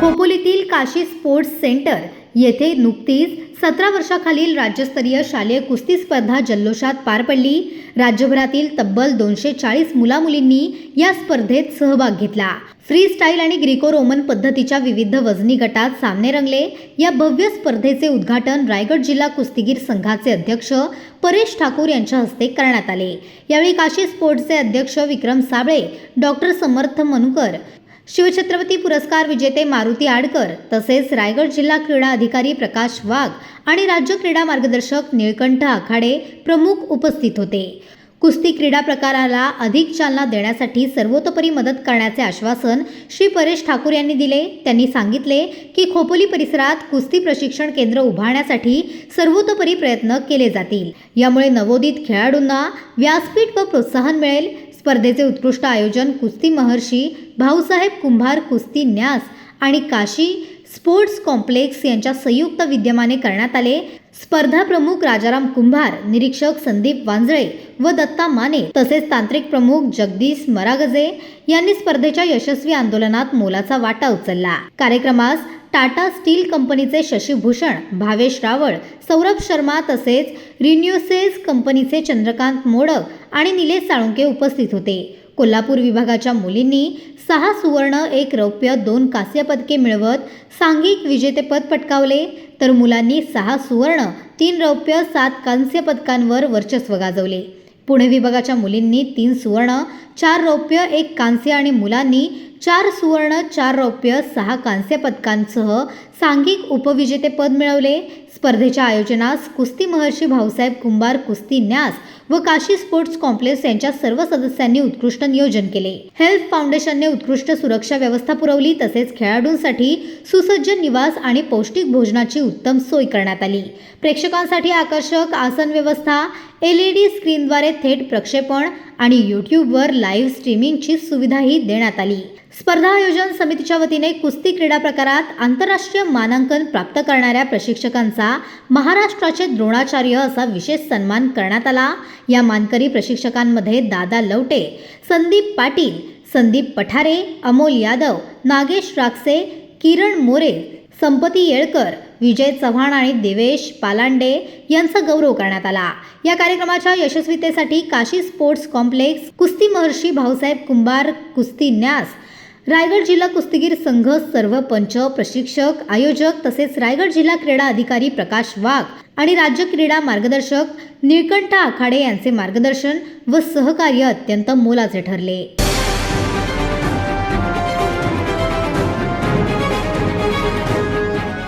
खोपोलीतील Kashi sports centre येथे नुकतीच सतरा वर्षाखालील राज्यस्तरीय शालेय कुस्ती स्पर्धा जल्लोषात पार पडली. राज्यभरातील तब्बल दोनशे चाळीस मुलामुलींनी या स्पर्धेत सहभाग घेतला. फ्री स्टाईल आणि ग्रीको रोमन पद्धतीच्या विविध वजनी गटात सामने रंगले. या भव्य स्पर्धेचे उद्घाटन रायगड जिल्हा कुस्तीगीर संघाचे अध्यक्ष परेश ठाकूर यांच्या हस्ते करण्यात आले. यावेळी काशी स्पोर्ट्सचे अध्यक्ष विक्रम साबळे डॉक्टर समर्थ मनुकर शिवछत्रपती पुरस्कार विजेते मारुती आडकर तसेच रायगड जिल्हा क्रीडा अधिकारी प्रकाश वाघ आणि राज्य क्रीडा मार्गदर्शक निळकंठ आखाडे प्रमुख उपस्थित होते. कुस्ती क्रीडा प्रकाराला अधिक चालना देण्यासाठी सर्वतोपरी मदत करण्याचे आश्वासन श्री परेश ठाकूर यांनी दिले. त्यांनी सांगितले की खोपोली परिसरात कुस्ती प्रशिक्षण केंद्र उभारण्यासाठी सर्वतोपरी प्रयत्न केले जातील. यामुळे नवोदित खेळाडूंना व्यासपीठ व प्रोत्साहन मिळेल. स्पर्धेचे उत्कृष्ट आयोजन कुस्ती महर्षी भाऊसाहेब कुंभार कुस्ती न्यास आणि काशी स्पोर्ट्स कॉम्प्लेक्स यांच्या संयुक्त विद्यमाने करण्यात आले. स्पर्धा प्रमुख राजाराम कुंभार निरीक्षक संदीप वांजळे व दत्ता माने तसेच तांत्रिक प्रमुख जगदीश मरागजे यांनी स्पर्धेच्या यशस्वी आंदोलनात मोलाचा वाटा उचलला. कार्यक्रमास टाटा स्टील कंपनीचे शशीभूषण भावेश रावळ सौरभ शर्मा तसेच रिन्युसेस कंपनीचे चंद्रकांत मोडक आणि निलेश साळुंके उपस्थित होते. कोल्हापूर विभागाच्या मुलींनी सहा सुवर्ण एक रौप्य दोन कांस्य पदके मिळवत सांघिक विजेतेपद पटकावले. तर मुलांनी सहा सुवर्ण तीन रौप्य सात कांस्य पदकांवर वर्चस्व गाजवले. पुणे विभागाच्या मुलींनी तीन सुवर्ण चार रौप्य एक कांस्य आणि मुलांनी चार सुवर्ण चार रौप्य सहा कांस्य पदकांसह सांघिक उपविजेतेपद मिळवले. स्पर्धेच्या आयोजनास कुस्ती महर्षी भाऊसाहेब कुंभार कुस्ती न्यास व काशी स्पोर्ट्स कॉम्प्लेक्स यांच्या सर्व सदस्यांनी उत्कृष्ट नियोजन केले. हेल्थ फाउंडेशनने उत्कृष्ट सुरक्षा व्यवस्था पुरवली तसेच खेळाडूंसाठी सुसज्ज निवास आणि पौष्टिक भोजनाची उत्तम सोय करण्यात आली. प्रेक्षकांसाठी आकर्षक आसन व्यवस्था एल ई डी स्क्रीनद्वारे थेट प्रक्षेपण आणि यूट्यूबवर लाईव्ह स्ट्रीमिंगची सुविधाही देण्यात आली. स्पर्धा आयोजन समितीच्या वतीने कुस्ती क्रीडा प्रकारात आंतरराष्ट्रीय मानांकन प्राप्त करणाऱ्या प्रशिक्षकांचा महाराष्ट्राचे द्रोणाचार्य असा विशेष सन्मान करण्यात आला. या मानकरी प्रशिक्षकांमध्ये दादा लवटे संदीप पाटील संदीप पठारे अमोल यादव नागेश राक्षे किरण मोरे संपती येळकर विजय चव्हाण आणि देवेश पालांडे यांचा गौरव करण्यात आला. या कार्यक्रमाच्या यशस्वीतेसाठी काशी स्पोर्ट्स कॉम्प्लेक्स कुस्ती महर्षी भाऊसाहेब कुंभार कुस्ती न्यास रायगड जिल्हा कुस्तीगीर संघ सर्व पंच प्रशिक्षक आयोजक तसेच रायगड जिल्हा क्रीडा अधिकारी प्रकाश वाघ आणि राज्य क्रीडा मार्गदर्शक निळकंठ आखाडे यांचे मार्गदर्शन व सहकार्य अत्यंत मोलाचे ठरले.